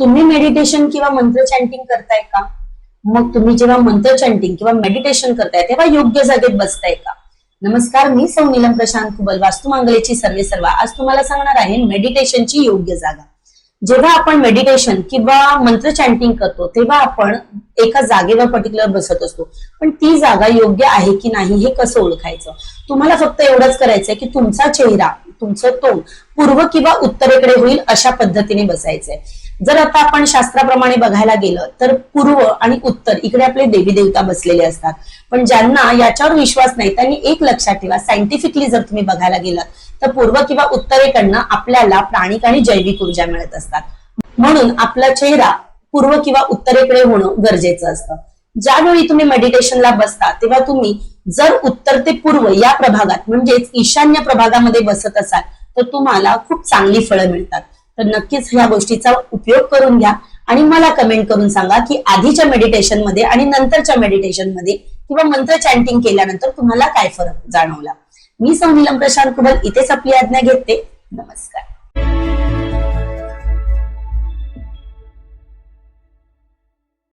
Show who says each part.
Speaker 1: तुम्ही मेडिटेशन किंवा मंत्र चॅन्टिंग करताय का? मग तुम्ही जेव्हा मंत्र चॅन्टिंग किंवा मेडिटेशन करताय तेव्हा योग्य जागेत बसताय का? नमस्कार मी सौ नीलम प्रशांत कुबल वास्तुमांगलेची सर्वे सर्वा. आज तुम्हाला सांगणार आहे मेडिटेशनची योग्य जागा. जेव्हा आपण मेडिटेशन किंवा मंत्र चॅन्टिंग करतो तेव्हा आपण एका जागेवर पर्टिक्युलर बसत असतो. पण ती जागा योग्य आहे की नाही हे कसं ओळखायचं? तुम्हाला फक्त एवढंच करायचंय की तुमचा चेहरा तुमचं तोंड पूर्व किंवा उत्तरेकडे होईल अशा पद्धतीने बसायचंय. जर आता आपण शास्त्राप्रमाणे बघायला गेलं तर पूर्व आणि उत्तर इकडे आपले देवी देवता बसलेले असतात. पण ज्यांना याच्यावर विश्वास नाही त्यांनी एक लक्षात ठेवा सायंटिफिकली जर तुम्ही बघायला गेलात तर पूर्व किंवा उत्तरेकडनं आपल्याला प्राणिक आणि जैविक ऊर्जा मिळत असतात. म्हणून आपला चेहरा पूर्व किंवा उत्तरेकडे होणं गरजेचं असतं. ज्यावेळी तुम्ही मेडिटेशनला बसता तेव्हा तुम्ही जर उत्तर ते पूर्व या प्रभागात म्हणजेच ईशान्य प्रभागामध्ये बसत असाल तर तुम्हाला खूप चांगली फळं मिळतात. तर नक्कीच ह्या गोष्टीचा उपयोग करून घ्या. आणि मला कमेंट करून सांगा की आधीच्या मेडिटेशनमध्ये आणि नंतरच्या मेडिटेशनमध्ये किंवा मंत्र चॅन्टिंग केल्यानंतर तुम्हाला काय फरक जाणवला? मी सौ नीलम प्रशांत कुबल इथेच आपली आज्ञा घेते. नमस्कार.